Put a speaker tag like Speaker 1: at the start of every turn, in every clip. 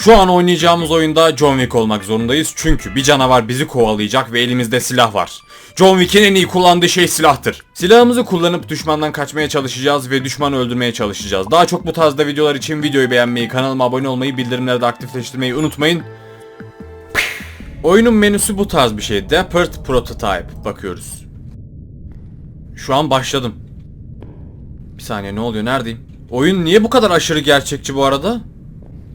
Speaker 1: Şu an oynayacağımız oyunda John Wick olmak zorundayız çünkü bir canavar bizi kovalayacak ve elimizde silah var. John Wick'in en iyi kullandığı şey silahtır. Silahımızı kullanıp düşmandan kaçmaya çalışacağız ve düşmanı öldürmeye çalışacağız. Daha çok bu tarzda videolar için videoyu beğenmeyi, kanalıma abone olmayı, bildirimleri de aktifleştirmeyi unutmayın. Oyunun menüsü bu tarz bir şey. Dapper Prototype. Bakıyoruz. Şu an başladım. Bir saniye ne oluyor? Neredeyim? Oyun niye bu kadar aşırı gerçekçi bu arada?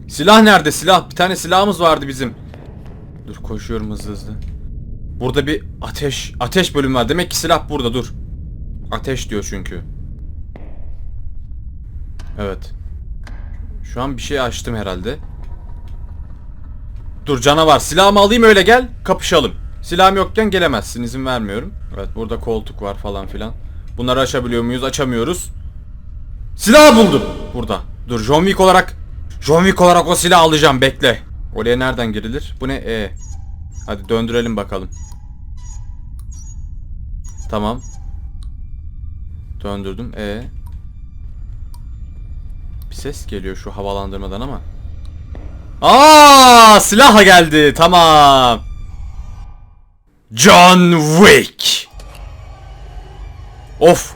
Speaker 1: Silah nerede? Silah. Bir tane silahımız vardı bizim. Dur koşuyorum hızlı hızlı. Burada bir ateş ateş bölüm var. Demek ki silah burada dur. Ateş diyor çünkü. Evet. Şu an bir şey açtım herhalde. Dur canavar silahımı alayım öyle gel kapışalım. Silahım yokken gelemezsin izin vermiyorum. Evet burada koltuk var falan filan. Bunları açabiliyor muyuz? Açamıyoruz. Silah buldum. Burada. Dur John Wick olarak John Wick olarak o silahı alacağım bekle. Oraya nereden girilir? Bu ne? E. Hadi döndürelim bakalım. Tamam. Döndürdüm. E. Bir ses geliyor şu havalandırmadan ama. Aa, silahla geldi. Tamam. John Wick. Of.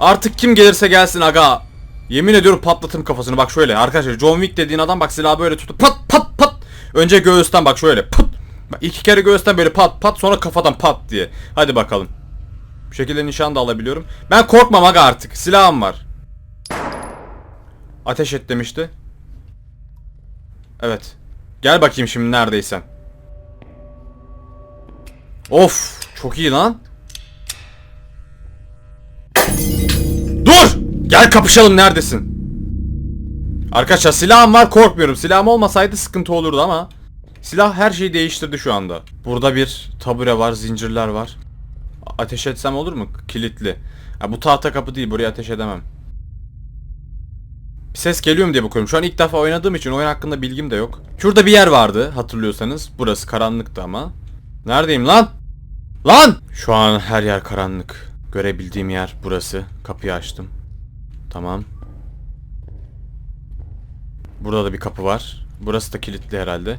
Speaker 1: Artık kim gelirse gelsin aga. Yemin ediyorum patlatırım kafasını bak şöyle. Arkadaşlar John Wick dediğin adam bak silahı böyle tutup pat pat pat. Önce göğüsten bak şöyle pat. Bak iki kere göğüsten böyle pat pat sonra kafadan pat diye. Hadi bakalım. Bu şekilde nişan da alabiliyorum. Ben korkmam aga artık. Silahım var. Ateş et demişti. Evet. Gel bakayım şimdi neredeysen. Of, çok iyi lan. Gel kapışalım neredesin? Arkadaşlar silahım var korkmuyorum. Silahım olmasaydı sıkıntı olurdu ama silah her şeyi değiştirdi şu anda. Burada bir tabure var, zincirler var. Ateş etsem olur mu? Kilitli. Ya bu tahta kapı değil, buraya ateş edemem. Bir ses geliyor mu diye bakıyorum. Şu an ilk defa oynadığım için oyun hakkında bilgim de yok. Şurada bir yer vardı hatırlıyorsanız. Burası karanlıktı ama. Neredeyim lan? Lan! Şu an her yer karanlık. Görebildiğim yer burası. Kapıyı açtım. Tamam. Burada da bir kapı var. Burası da kilitli herhalde.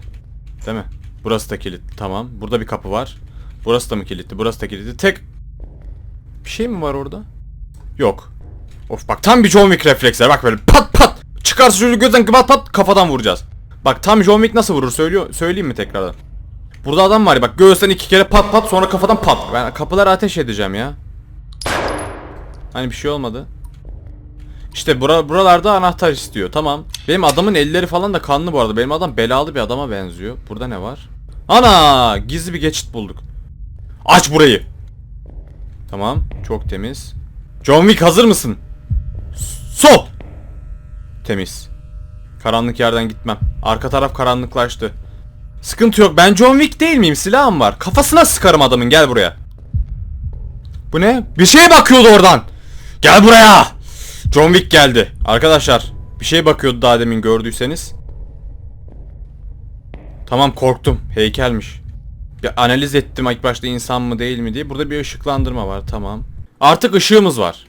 Speaker 1: Değil mi? Burası da kilitli. Tamam. Burada bir kapı var. Burası da mı kilitli? Burası da kilitli. Tek... Bir şey mi var orada? Yok. Of bak tam bir John Wick refleksleri. Bak böyle pat pat. Çıkarsa çocuğu gözden pat pat kafadan vuracağız. Bak tam John Wick nasıl vurur söylüyor söyleyeyim mi tekrardan? Burada adam var ya bak göğüsten iki kere pat pat sonra kafadan pat. Ben kapılara ateş edeceğim ya. Hani bir şey olmadı. İşte bura, buralarda anahtar istiyor. Tamam. Benim adamın elleri falan da kanlı bu arada. Benim adam belalı bir adama benziyor. Burada ne var? Ana! Gizli bir geçit bulduk. Aç burayı. Tamam. Çok temiz. John Wick hazır mısın? Sol. Temiz. Karanlık yerden gitmem. Arka taraf karanlıklaştı. Sıkıntı yok. Ben John Wick değil miyim? Silahım var. Kafasına sıkarım adamın. Gel buraya. Bu ne? Bir şeye bakıyordu oradan. Gel buraya. John Wick geldi. Arkadaşlar bir şey bakıyordu daha demin gördüyseniz. Tamam korktum. Heykelmiş. Bir analiz ettim ilk başta insan mı değil mi diye. Burada bir ışıklandırma var. Tamam. Artık ışığımız var.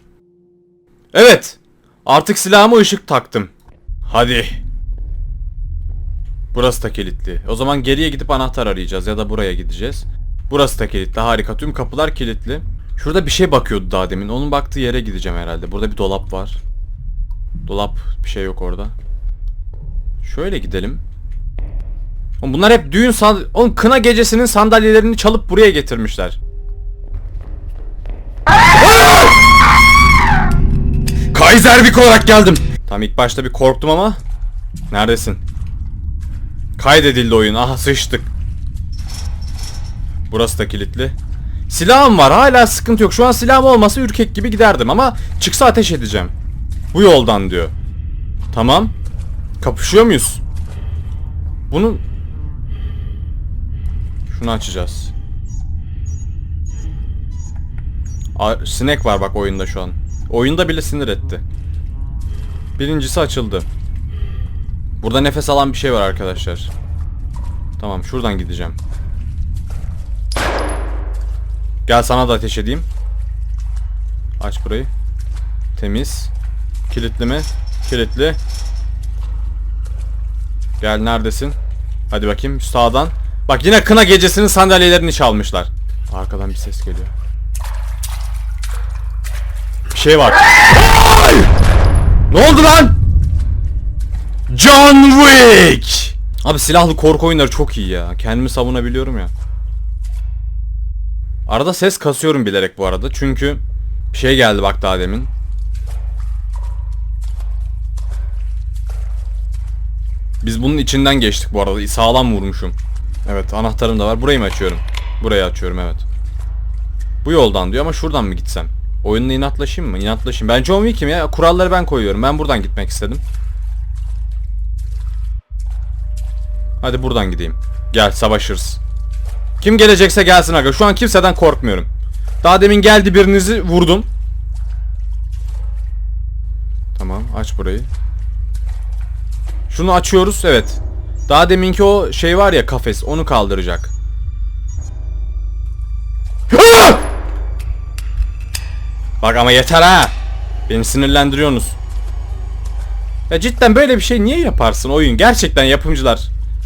Speaker 1: Evet. Artık silahıma ışık taktım. Hadi. Burası da kilitli. O zaman geriye gidip anahtar arayacağız ya da buraya gideceğiz. Burası da kilitli. Harika. Tüm kapılar kilitli. Şurada bir şey bakıyordu daha demin. Onun baktığı yere gideceğim herhalde. Burada bir dolap var. Dolap bir şey yok orada. Şöyle gidelim. Oğlum bunlar hep düğün sand... Oğlum kına gecesinin sandalyelerini çalıp buraya getirmişler. Kaiservik olarak geldim. Tam ilk başta bir korktum ama. Neredesin? Kaydedildi oyun. Aha sıçtık. Burası da kilitli. Silahım var hala sıkıntı yok. Şu an silahım olmasa ürkek gibi giderdim ama çıksa ateş edeceğim. Bu yoldan diyor. Tamam. Kapışıyor muyuz? Bunu... Şunu açacağız. Aa, sinek var bak oyunda şu an. Oyunda bile sinir etti. Birincisi açıldı. Burada nefes alan bir şey var arkadaşlar. Tamam şuradan gideceğim. Gel sana da ateş edeyim. Aç burayı. Temiz. Kilitli mi? Kilitli. Gel neredesin? Hadi bakayım sağdan. Bak yine kına gecesinin sandalyelerini çalmışlar. Arkadan bir ses geliyor. Bir şey var. Ay! Ne oldu lan? John Wick! Abi silahlı korku oyunları çok iyi ya. Kendimi savunabiliyorum ya. Arada ses kasıyorum bilerek bu arada. Çünkü bir şey geldi bak daha demin. Biz bunun içinden geçtik bu arada. Sağlam vurmuşum. Evet anahtarım da var. Burayı mı açıyorum? Burayı açıyorum evet. Bu yoldan diyor ama şuradan mı gitsem? Oyunla inatlaşayım mı? İnatlaşayım. Ben John Wick'im ya. Kuralları ben koyuyorum. Ben buradan gitmek istedim. Hadi buradan gideyim. Gel savaşırız. Kim gelecekse gelsin aga. Şu an kimseden korkmuyorum. Daha demin geldi birinizi vurdum. Tamam aç burayı. Şunu açıyoruz evet. Daha deminki o şey var ya kafes onu kaldıracak. Bak ama yeter ha. Beni sinirlendiriyorsunuz. Ya cidden böyle bir şey niye yaparsın oyun? Gerçekten yapımcılar.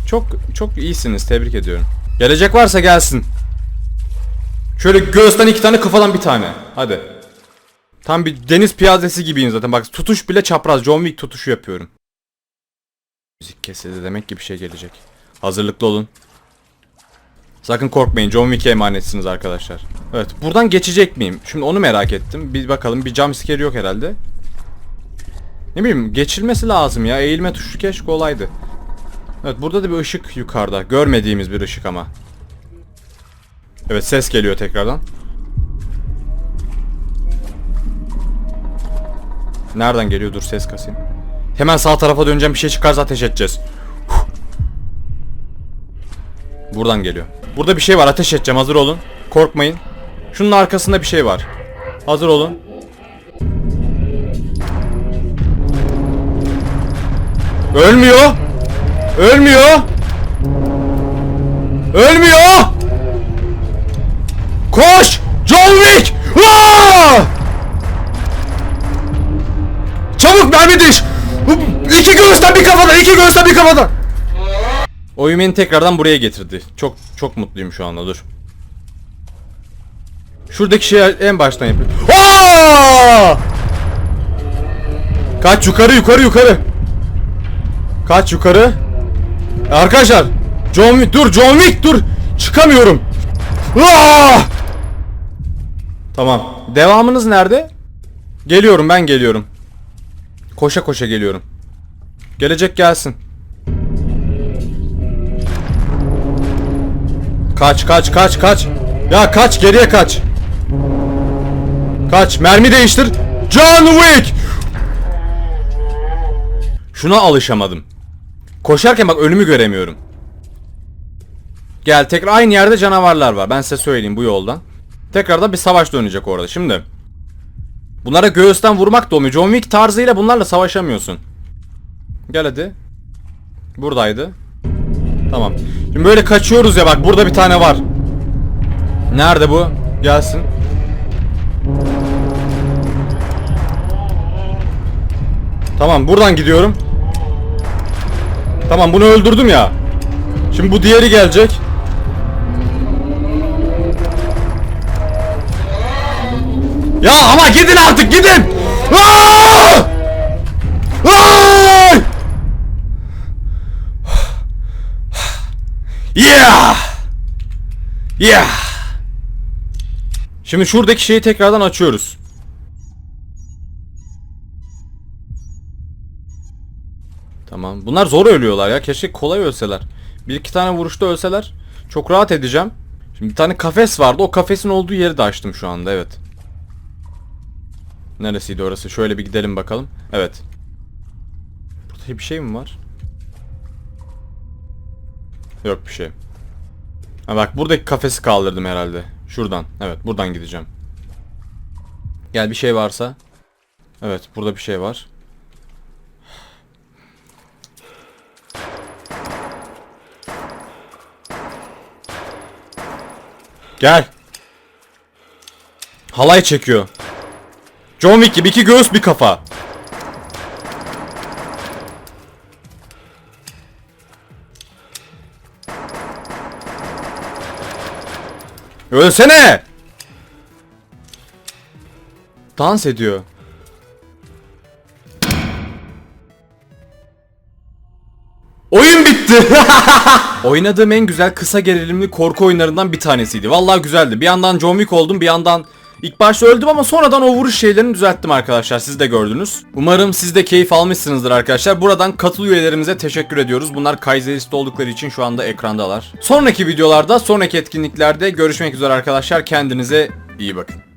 Speaker 1: Çok çok iyisiniz. Tebrik ediyorum. Gelecek varsa gelsin. Şöyle göğüsten iki tane kafadan bir tane. Hadi. Tam bir deniz piyadesi gibiyim zaten. Bak tutuş bile çapraz. John Wick tutuşu yapıyorum. Müzik kesildi. Demek ki bir şey gelecek. Hazırlıklı olun. Sakın korkmayın. John Wick'e emanetsiniz arkadaşlar. Evet. Buradan geçecek miyim? Şimdi onu merak ettim. Bir bakalım. Bir jumpscare yok herhalde. Ne bileyim. Geçilmesi lazım ya. Eğilme tuşu keşke olaydı. Evet. Burada da bir ışık yukarıda. Görmediğimiz bir ışık ama. Evet. Ses geliyor tekrardan. Nereden geliyor? Dur ses kasayım. Hemen sağ tarafa döneceğim. Bir şey çıkarsa ateş edeceğiz. Huh. Buradan geliyor. Burada bir şey var. Ateş edeceğim. Hazır olun. Korkmayın. Şunun arkasında bir şey var. Hazır olun. Ölmüyor. Ölmüyor. Ölmüyor. Koş! John Wick! Aa! Çabuk mermi düş! İki göğüsten bir kafadan, iki göğüsten bir kafadan! Oyun beni tekrardan buraya getirdi. Çok çok mutluyum şu anda dur. Şuradaki şeyi en baştan yapayım. Aa! Kaç yukarı yukarı yukarı. Kaç yukarı. Arkadaşlar John Wick dur John Wick dur. Çıkamıyorum. Aa! Tamam. Devamınız nerede? Geliyorum ben geliyorum. Koşa koşa geliyorum. Gelecek gelsin. Kaç kaç kaç kaç. Ya kaç geriye kaç. Kaç mermi değiştir. John Wick. Şuna alışamadım. Koşarken bak önümü göremiyorum. Gel tekrar aynı yerde canavarlar var. Ben size söyleyeyim bu yoldan. Tekrardan bir savaş dönecek orada. Şimdi Bunlara göğüsten vurmak da olmuyor. John Wick tarzıyla bunlarla savaşamıyorsun. Gel hadi. Buradaydı. Tamam. Şimdi böyle kaçıyoruz ya bak burada bir tane var. Nerede bu? Gelsin. Tamam buradan gidiyorum. Tamam bunu öldürdüm ya. Şimdi bu diğeri gelecek. Ya ama gidin artık gidin. Aa! Yeah! Yeah! Şimdi şuradaki şeyi tekrardan açıyoruz. Bunlar zor ölüyorlar ya. Keşke kolay ölseler. Bir iki tane vuruşta ölseler çok rahat edeceğim. Şimdi bir tane kafes vardı. O kafesin olduğu yeri de açtım şu anda. Evet. Neresiydi orası? Şöyle bir gidelim bakalım. Evet. Burada bir şey mi var? Yok bir şey. Ha bak buradaki kafesi kaldırdım herhalde. Şuradan. Evet buradan gideceğim. Gel bir şey varsa. Evet burada bir şey var. Gel. Halay çekiyor. John Wick gibi iki göğüs bir kafa. Ölsene. Dans ediyor. Oynadığım en güzel kısa gerilimli korku oyunlarından bir tanesiydi. Vallahi güzeldi. Bir yandan John Wick oldum, bir yandan ilk başta öldüm ama sonradan o vuruş şeylerini düzelttim arkadaşlar. Siz de gördünüz. Umarım siz de keyif almışsınızdır arkadaşlar. Buradan katıl üyelerimize teşekkür ediyoruz. Bunlar Kaiserist oldukları için şu anda ekrandalar. Sonraki videolarda, sonraki etkinliklerde görüşmek üzere arkadaşlar. Kendinize iyi bakın.